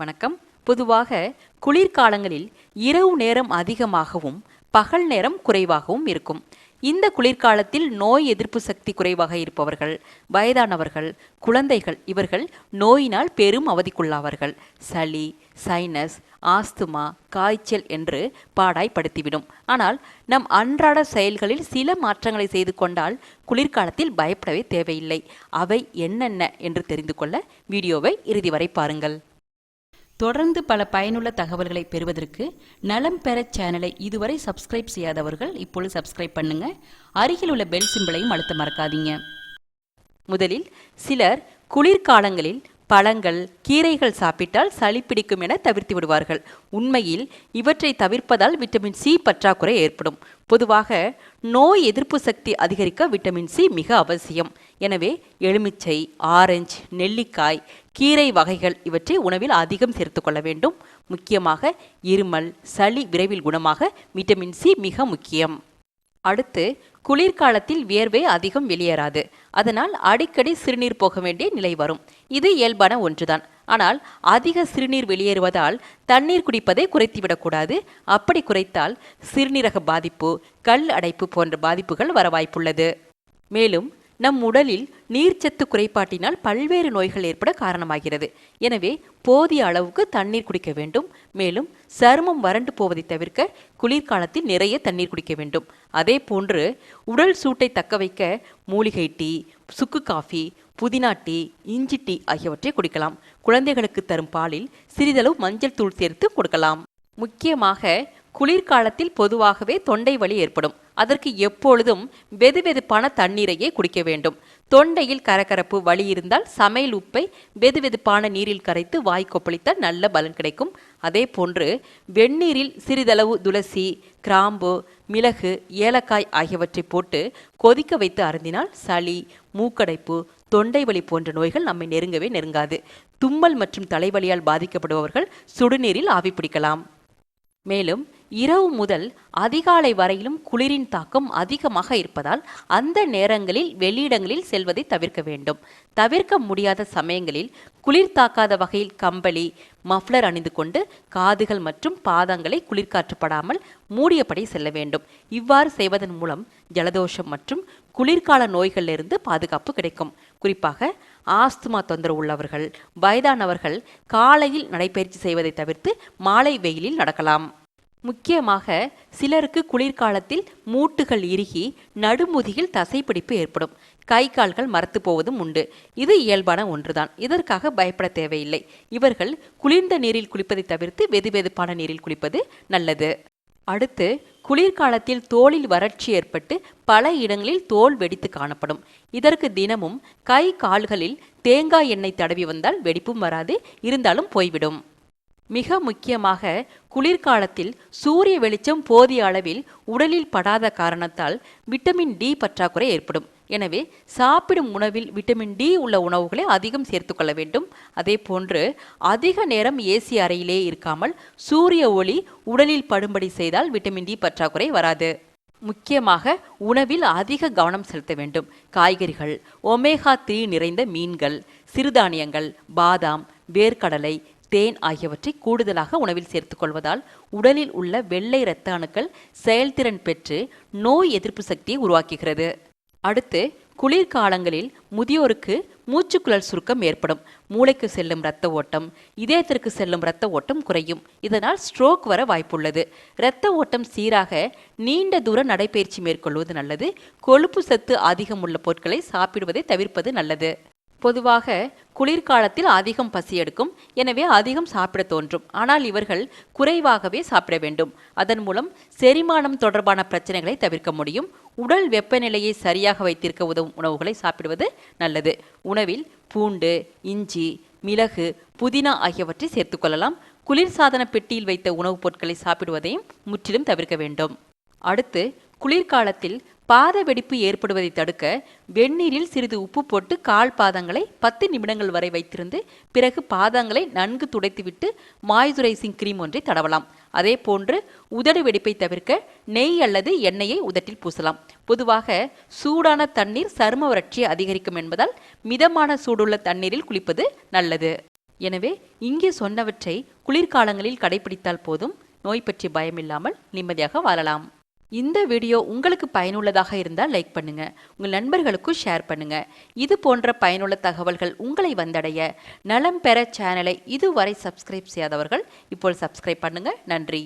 வணக்கம். பொதுவாக குளிர்காலங்களில் இரவு நேரம் அதிகமாகவும் பகல் நேரம் குறைவாகவும் இருக்கும். இந்த குளிர்காலத்தில் நோய் எதிர்ப்பு சக்தி குறைவாக இருப்பவர்கள் வயதானவர்கள் குழந்தைகள் இவர்கள் நோயினால் பெரும் அவதிக்குள்ளாவார்கள். சளி சைனஸ் ஆஸ்துமா காய்ச்சல் என்று பாடாய்படுத்திவிடும் ஆனால் நம் அன்றாட செயல்களில் சில மாற்றங்களை செய்து கொண்டால் குளிர்காலத்தில் பயப்படவே தேவையில்லை. அவை என்னென்ன என்று தெரிந்து கொள்ள வீடியோவை இறுதி வரை பாருங்கள். தொடர்ந்து பல பயனுள்ள தகவல்களை பெறுவதற்கு நலம் பெற சேனலை இதுவரை சப்ஸ்கிரைப் செய்யாதவர்கள் இப்பொழுது சப்ஸ்கிரைப் பண்ணுங்க. அருகில் உள்ள பெல் சிம்பிளையும் அழுத்த மறக்காதீங்க. முதலில் சிலர் குளிர்காலங்களில் பழங்கள் கீரைகள் சாப்பிட்டால் சளி பிடிக்கும் என தவிர்த்து விடுவார்கள். உண்மையில் இவற்றை தவிர்ப்பதால் விட்டமின் சி பற்றாக்குறை ஏற்படும். பொதுவாக நோய் எதிர்ப்பு சக்தி அதிகரிக்க விட்டமின் சி மிக அவசியம். எனவே எலுமிச்சை ஆரஞ்சு நெல்லிக்காய் கீரை வகைகள் இவற்றை உணவில் அதிகம் சேர்த்துக்கொள்ள வேண்டும். முக்கியமாக இருமல் சளி விரைவில் குணமாக விட்டமின் சி மிக முக்கியம். அடுத்து குளிர்காலத்தில் வியர்வை அதிகம் வெளியேறாது. அதனால் அடிக்கடி சிறுநீர் போக வேண்டிய நிலை வரும். இது இயல்பான ஒன்றுதான். ஆனால் அதிக சிறுநீர் வெளியேறுவதால் தண்ணீர் குடிப்பதை குறைத்துவிடக்கூடாது. அப்படி குறைத்தால் சிறுநீரக பாதிப்பு கல் அடைப்பு போன்ற பாதிப்புகள் வர வாய்ப்புள்ளது. மேலும் நம் உடலில் நீர்ச்சத்து குறைபாட்டினால் பல்வேறு நோய்கள் ஏற்பட காரணமாகிறது. எனவே போதிய அளவுக்கு தண்ணீர் குடிக்க வேண்டும். மேலும் சருமம் வறண்டு போவதை தவிர்க்க குளிர்காலத்தில் நிறைய தண்ணீர் குடிக்க வேண்டும். அதே போன்று உடல் சூட்டை தக்க வைக்க மூலிகை டீ சுக்கு காஃபி புதினா டீ இஞ்சி டீ ஆகியவற்றை குடிக்கலாம். குழந்தைகளுக்கு தரும் பாலில் சிறிதளவு மஞ்சள் தூள் சேர்த்து கொடுக்கலாம். முக்கியமாக குளிர்காலத்தில் பொதுவாகவே தொண்டை வலி ஏற்படும். அதற்கு எப்பொழுதும் வெதுவெதுப்பான தண்ணீரையே குடிக்க வேண்டும். தொண்டையில் கரகரப்பு வலி இருந்தால் சமையல் உப்பை வெதுவெதுப்பான நீரில் கரைத்து வாய் கொப்பளித்தால் நல்ல பலன் கிடைக்கும். அதே போன்று வெந்நீரில் சிறிதளவு துளசி கிராம்பு மிளகு ஏலக்காய் ஆகியவற்றை போட்டு கொதிக்க வைத்து அருந்தினால் சளி மூக்கடைப்பு தொண்டை வலி போன்ற நோய்கள் நம்மை நெருங்கவே நெருங்காது. தும்மல் மற்றும் தலைவலியால் பாதிக்கப்படுபவர்கள் சுடுநீரில் ஆவி பிடிக்கலாம். மேலும் இரவு முதல் அதிகாலை வரையிலும் குளிரின் தாக்கம் அதிகமாக இருப்பதால் அந்த நேரங்களில் வெளியிடங்களில் செல்வதை தவிர்க்க வேண்டும். தவிர்க்க முடியாத சமயங்களில் குளிர் தாக்காத வகையில் கம்பளி மஃப்ளர் அணிந்து கொண்டு காதுகள் மற்றும் பாதங்களை குளிர்காற்றுப்படாமல் மூடியபடி செல்ல வேண்டும். இவ்வாறு செய்வதன் மூலம் ஜலதோஷம் மற்றும் குளிர்கால நோய்களிலிருந்து பாதுகாப்பு கிடைக்கும். குறிப்பாக ஆஸ்துமா தொந்தரவு உள்ளவர்கள் வயதானவர்கள் காலையில் நடைபயிற்சி செய்வதை தவிர்த்து மாலை வெயிலில் நடக்கலாம். முக்கியமாக சிலருக்கு குளிர்காலத்தில் மூட்டுகள் இறுகி நடுமுதியில் தசைப்பிடிப்பு ஏற்படும். கை கால்கள் மரத்து போவதும் உண்டு. இது இயல்பான ஒன்றுதான். இதற்காக பயப்பட தேவையில்லை. இவர்கள் குளிர்ந்த நீரில் குளிப்பதை தவிர்த்து வெதுவெதுப்பான நீரில் குளிப்பது நல்லது. அடுத்து குளிர்காலத்தில் தோலில் வறட்சி ஏற்பட்டு பல இடங்களில் தோல் வெடித்து காணப்படும். இதற்கு தினமும் கை கால்களில் தேங்காய் எண்ணெய் தடவி வந்தால் வெடிப்பும் வராது இருந்தாலும் போய்விடும். மிக முக்கியமாக குளிர்காலத்தில் சூரிய வெளிச்சம் போதிய அளவில் உடலில் படாத காரணத்தால் விட்டமின் டி பற்றாக்குறை ஏற்படும். எனவே சாப்பிடும் உணவில் விட்டமின் டி உள்ள உணவுகளை அதிகம் சேர்த்துக்கொள்ள வேண்டும். அதே போன்று அதிக நேரம் ஏசி அறையிலே இருக்காமல் சூரிய ஒளி உடலில் படும்படி செய்தால் விட்டமின் டி பற்றாக்குறை வராது. முக்கியமாக உணவில் அதிக கவனம் செலுத்த வேண்டும். காய்கறிகள் ஒமேகா த்ரீ நிறைந்த மீன்கள் சிறுதானியங்கள் பாதாம் வேர்க்கடலை தேன் ஆகியவற்றை கூடுதலாக உணவில் சேர்த்துக்கொள்வதால் உடலில் உள்ள வெள்ளை இரத்த அணுக்கள் செயல்திறன் பெற்று நோய் எதிர்ப்பு சக்தியை உருவாக்குகிறது. அடுத்து குளிர்காலங்களில் முதியோருக்கு மூச்சுக்குழல் சுருக்கம் ஏற்படும். மூளைக்கு செல்லும் இரத்த ஓட்டம் இதயத்திற்கு செல்லும் இரத்த ஓட்டம் குறையும். இதனால் ஸ்ட்ரோக் வர வாய்ப்புள்ளது. இரத்த ஓட்டம் சீராக நீண்ட தூர நடைபயிற்சி மேற்கொள்வது நல்லது. கொழுப்பு சத்து அதிகம் உள்ள பொருட்களை சாப்பிடுவதை தவிர்ப்பது நல்லது. பொதுவாக குளிர்காலத்தில் அதிகம் பசி எடுக்கும். எனவே அதிகம் சாப்பிட தோன்றும். ஆனால் இவர்கள் குறைவாகவே சாப்பிட வேண்டும். அதன் மூலம் செரிமானம் தொடர்பான பிரச்சனைகளை தவிர்க்க முடியும். உடல் வெப்பநிலையை சரியாக வைத்திருக்க உதவும் உணவுகளை சாப்பிடுவது நல்லது. உணவில் பூண்டு இஞ்சி மிளகு புதினா ஆகியவற்றை சேர்த்துக்கொள்ளலாம் குளிர்சாதன பெட்டியில் வைத்த உணவுப் பொருட்களை சாப்பிடுவதையும் முற்றிலும் தவிர்க்க வேண்டும். அடுத்து குளிர்காலத்தில் பாத வெடிப்பு ஏற்படுவதை தடுக்க வெந்நீரில் சிறிது உப்பு போட்டு கால் பாதங்களை பத்து நிமிடங்கள் வரை வைத்திருந்து பிறகு பாதங்களை நன்கு துடைத்துவிட்டு மாய்சுரைசிங் கிரீம் ஒன்றை தடவலாம். அதே போன்று உதடு வெடிப்பை தவிர்க்க நெய் அல்லது எண்ணெயை உதட்டில் பூசலாம். பொதுவாக சூடான தண்ணீர் சரும வறட்சியை அதிகரிக்கும் என்பதால் மிதமான சூடுள்ள தண்ணீரில் குளிப்பது நல்லது. எனவே இங்கே சொன்னவற்றை குளிர்காலங்களில் கடைபிடித்தால் போதும். நோய் பற்றி பயமில்லாமல் நிம்மதியாக வாழலாம். இந்த வீடியோ உங்களுக்கு பயனுள்ளதாக இருந்தால் லைக் பண்ணுங்க. உங்கள் நண்பர்களுக்கும் ஷேர் பண்ணுங்க. இது போன்ற பயனுள்ள தகவல்கள் உங்களை வந்தடைய. நலம் பெற சேனலை இதுவரை சப்ஸ்கிரைப் செய்யாதவர்கள் இப்போ சப்ஸ்கிரைப் பண்ணுங்க. நன்றி.